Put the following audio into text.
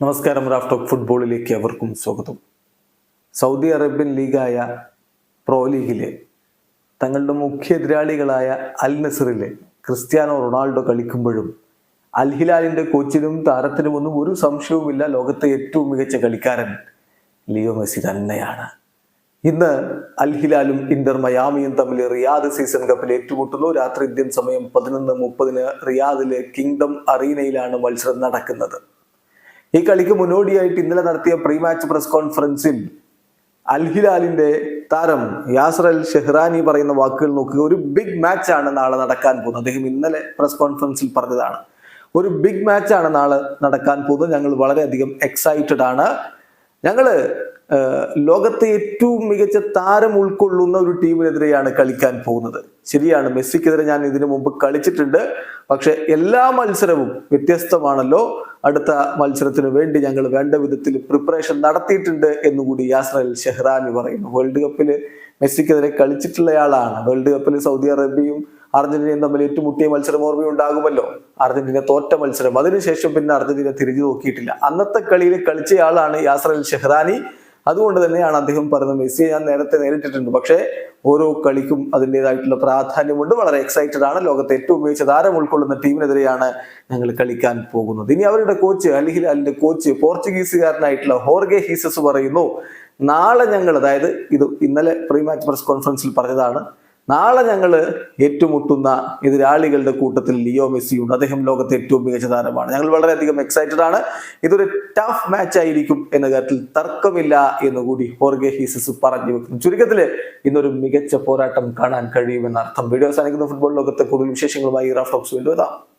നമസ്കാരം Raf talk ഫുട്ബോളിലേക്ക് അവർക്കും സ്വാഗതം. സൗദി അറേബ്യൻ ലീഗായ പ്രോ ലീഗിലെ തങ്ങളുടെ മുഖ്യ എതിരാളികളായ അൽ നസറിലെ ക്രിസ്ത്യാനോ റൊണാൾഡോ കളിക്കുമ്പോഴും അൽ ഹിലാലിന്റെ കോച്ചിനും താരത്തിനും ഒന്നും ഒരു സംശയവുമില്ല. ലോകത്തെ ഏറ്റവും മികച്ച കളിക്കാരൻ ലിയോ മെസ്സി തന്നെയാണ്. ഇന്ന് അൽ ഹിലാലും ഇന്റർ മയാമിയും തമ്മിൽ റിയാദ് സീസൺ കപ്പിൽ ഏറ്റുമുട്ടുന്നു. രാത്രി ഇന്ത്യൻ സമയം പതിനൊന്ന് മുപ്പതിന് റിയാദിലെ കിങ്ഡം അറീനയിലാണ് മത്സരം നടക്കുന്നത്. ഈ കളിക്ക് മുന്നോടിയായിട്ട് ഇന്നലെ നടത്തിയ പ്രീ മാച്ച് പ്രസ് കോൺഫറൻസിൽ അൽഹിലാലിന്റെ താരം യാസർ അൽ ഷെഹ്റാനി പറയുന്ന വാക്കുകൾ നോക്കുക. ഒരു ബിഗ് മാച്ച് ആണ് നാളെ നടക്കാൻ പോകുന്നത്. അദ്ദേഹം ഇന്നലെ പ്രസ് കോൺഫറൻസിൽ പറഞ്ഞതാണ്. ഒരു ബിഗ് മാച്ച് ആണ് നാളെ നടക്കാൻ പോകുന്നത്. ഞങ്ങൾ വളരെയധികം എക്സൈറ്റഡ് ആണ്. ഞങ്ങൾ ലോകത്തെ ഏറ്റവും മികച്ച താരം ഉൾക്കൊള്ളുന്ന ഒരു ടീമിനെതിരെയാണ് കളിക്കാൻ പോകുന്നത്. ശരിയാണ് മെസ്സിക്കെതിരെ ഞാൻ ഇതിനു മുമ്പ് കളിച്ചിട്ടുണ്ട്. പക്ഷെ എല്ലാ മത്സരവും വ്യത്യസ്തമാണല്ലോ. അടുത്ത മത്സരത്തിന് വേണ്ടി ഞങ്ങൾ വേണ്ട വിധത്തിൽ പ്രിപ്പറേഷൻ നടത്തിയിട്ടുണ്ട് എന്നുകൂടി യാസർ അൽ ഷെഹ്റാനി പറയുന്നു. വേൾഡ് കപ്പിൽ മെസ്സിക്കെതിരെ കളിച്ചിട്ടുള്ളയാളാണ്. വേൾഡ് കപ്പിൽ സൗദി അറേബ്യയും അർജന്റീനയും തമ്മിൽ ഏറ്റുമുട്ടിയ മത്സരം ഓർമ്മയുണ്ടാകുമല്ലോ. അർജന്റീന തോറ്റ മത്സരം. അതിനുശേഷം പിന്നെ അർജന്റീന തിരിഞ്ഞു നോക്കിയിട്ടില്ല. അന്നത്തെ കളിയിൽ കളിച്ചയാളാണ് യാസ്രൽ ഷെഹ്റാനി. അതുകൊണ്ട് തന്നെയാണ് അദ്ദേഹം പറയുന്നത് മെസ്സിയെ ഞാൻ നേരത്തെ നേരിട്ടിട്ടുണ്ട്. പക്ഷേ ഓരോ കളിക്കും അതിന്റെതായിട്ടുള്ള പ്രാധാന്യമുണ്ട്. വളരെ എക്സൈറ്റഡ് ആണ്. ലോകത്തെ ഏറ്റവും മികച്ച താരം ഉൾക്കൊള്ളുന്ന ടീമിനെതിരെയാണ് ഞങ്ങൾ കളിക്കാൻ പോകുന്നത്. ഇനി അവരുടെ കോച്ച് അൽ ഹിലാലിന്റെ കോച്ച് പോർച്ചുഗീസുകാരനായിട്ടുള്ള ഹോർഗെ ഹീസസ് പറയുന്നു നാളെ ഞങ്ങൾ അതായത് ഇത് ഇന്നലെ പ്രീ മാച്ച് പ്രസ് കോൺഫറൻസിൽ പറഞ്ഞതാണ് നാളെ ഞങ്ങൾ ഏറ്റുമുട്ടുന്ന എതിരാളികളുടെ കൂട്ടത്തിൽ ലിയോ മെസ്സി ഉണ്ട് അദ്ദേഹം ലോകത്തെ ഏറ്റവും മികച്ച താരമാണ്. ഞങ്ങൾ വളരെയധികം എക്സൈറ്റഡ് ആണ്. ഇതൊരു ടഫ് മാച്ച് ആയിരിക്കും എന്ന കാര്യത്തിൽ തർക്കമില്ല എന്ന് കൂടി ഹോർഗെ ഹീസസ് പറഞ്ഞു വെക്കുന്നു. ചുരുക്കത്തിൽ ഇന്നൊരു മികച്ച പോരാട്ടം കാണാൻ കഴിയുമെന്നർത്ഥം. വീഡിയോ സാധിക്കുന്ന ഫുട്ബോൾ ലോകത്തെ കൂടുതൽ വിശേഷങ്ങളുമായി റാഫ് ടോക്സ് വീണ്ടും എത്താം.